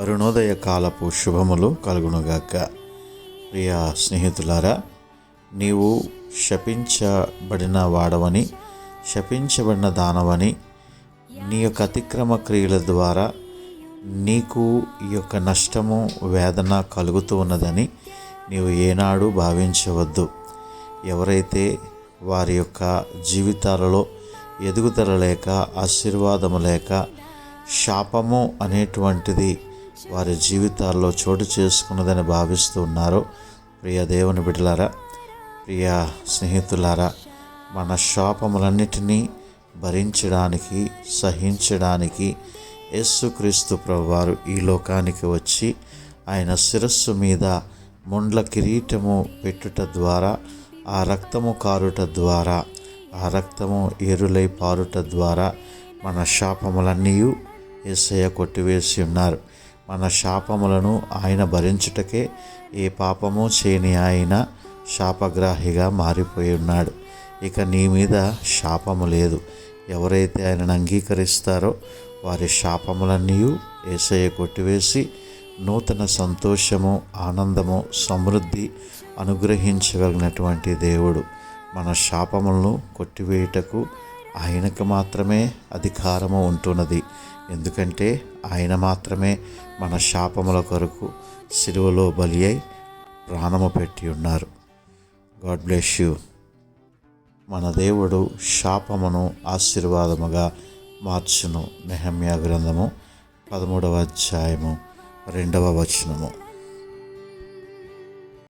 అరుణోదయ కాలపు శుభములు కలుగునుగాక. ప్రియ స్నేహితులారా నీవు శపించబడిన వాడవని శపించబడిన దానవని నీ యొక్క అతిక్రమ క్రియల ద్వారా నీకు ఈ యొక్క నష్టము వేదన కలుగుతూ ఉన్నదని నీవు ఏనాడు భావించవద్దు. ఎవరైతే వారి యొక్క జీవితాలలో ఎదుగుదల లేక ఆశీర్వాదము లేక శాపము అనేటువంటిది వారి జీవితాల్లో చోటు చేసుకున్నదని భావిస్తూ ఉన్నారో. ప్రియ దేవుని బిడ్డలారా ప్రియ స్నేహితులారా మన శాపములన్నిటినీ భరించడానికి సహించడానికి యేసుక్రీస్తు ప్రభువారు ఈ లోకానికి వచ్చి ఆయన శిరస్సు మీద ముండ్ల కిరీటము పెట్టుట ద్వారా ఆ రక్తము కారుట ద్వారా ఆ రక్తము ఏరులై పారుట ద్వారా మన శాపములన్నీ ఏసయ్య కొట్టివేసి ఉన్నారు. మన శాపములను ఆయన భరించుటకే ఏ పాపము చేయని ఆయన శాపగ్రాహిగా మారిపోయి ఉన్నాడు ఇక నీ మీద శాపము లేదు. ఎవరైతే ఆయనను అంగీకరిస్తారో వారి శాపములన్నీ ఏసయ్య కొట్టివేసి నూతన సంతోషము ఆనందము సమృద్ధి అనుగ్రహించగలిగినటువంటి దేవుడు. మన శాపములను కొట్టివేయుటకు ఆయనకు మాత్రమే అధికారము ఉంటున్నది. ఎందుకంటే ఆయన మాత్రమే మన శాపముల కొరకు సిలువలో బలి అయి ప్రాణము పెట్టి ఉన్నారు. God bless you. మన దేవుడు శాపమును ఆశీర్వాదముగా మార్చును. నెహమ్యా గ్రంథము పదమూడవ అధ్యాయము రెండవ వచనము.